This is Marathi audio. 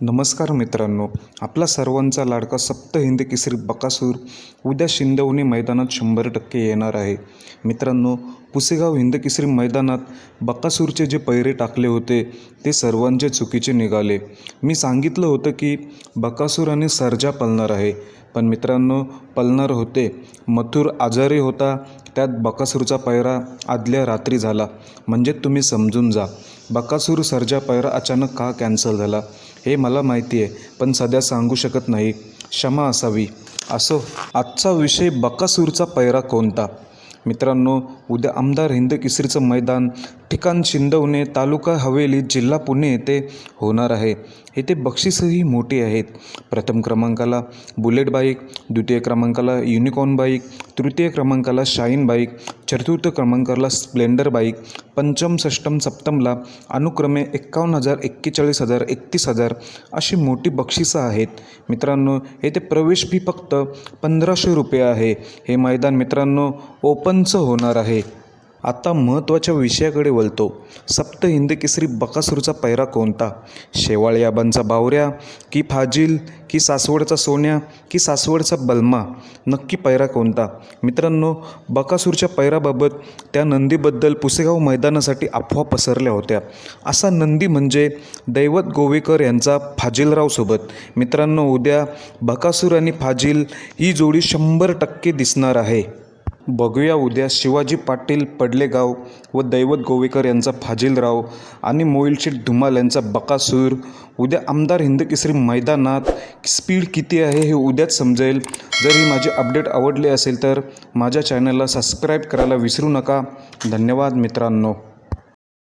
नमस्कार मित्रांनो आपला सर्वांचा लाडका सप्त हिंद केसरी बकासूर उद्या शिंदवणी मैदानात शंभर टक्के येणार आहे. मित्रांनो पुसेगाव हिंद केसरी मैदानात बकासूरचे जे पैरे टाकले होते ते सर्वांचे चुकीचे निघाले. मी सांगितलं होतं की बकासूर आणि सर्जा पलणार आहे. पण मित्रांनो पलणार होते. मथुर आजारी होता त्यात बकासूरचा पैरा आदल्या रात्री झाला. म्हणजे तुम्ही समजून जा बकासूर सर्जा पैरा अचानक का कॅन्सल झाला? हे मला माहिती आहे पण सध्या सांगू शकत नाही. क्षमा असावी. असो आजचा विषय बकासूरचा पैरा कोणता? मित्रांनो उद्या आमदार हिंद किसरीचं मैदान ठिकाण शिंदवणे तालुका हवेली जिल्हा पुणे येथे होणार आहे. येथे बक्षीसही मोठी आहेत. प्रथम क्रमांकाला बुलेट बाईक द्वितीय क्रमांकाला युनिकॉर्न बाईक तृतीय क्रमांकाला शाईन बाईक चतुर्थ क्रमांकाला स्प्लेंडर बाईक पंचम षष्टम सप्तमला अनुक्रमे एक्कावन्न हजार एक्केचाळीस हजार एकतीस हजार अशी मोठी बक्षिसं आहेत. मित्रांनो येथे प्रवेश फी फक्त पंधराशे रुपये आहे. हे मैदान मित्रांनो ओपनचं होणार आहे. आता महत्त्वाच्या विषयाकडे वळतो. सप्त हिंद केसरी बकासूरचा पैरा कोणता? शेवाळ याबांचा बावऱ्या की फाजील की सासवडचा सोन्या की सासवडचा बलमा? नक्की पैरा कोणता? मित्रांनो बकासूरच्या पैराबाबत त्या नंदीबद्दल पुसेगाव मैदानासाठी अफवा पसरल्या होत्या. असा नंदी म्हणजे दैवत गोवेकर यांचा फाजीलरावसोबत मित्रांनो उद्या बकासूर आणि फाजील ही जोडी शंभर टक्के दिसणार आहे. बघूया उद्या शिवाजी पाटील पडलेगाव व दैवत गोवेकर यांचा फाजीलराव आणि मोईलशेठ धुमाल यांचा बकासूर. उद्या आमदार हिंदकेसरी मैदानात स्पीड किती आहे हे उद्याच समजेल. जर ही माझी अपडेट आवडली असेल तर माझ्या चॅनलला सबस्क्राईब करायला विसरू नका. धन्यवाद मित्रांनो.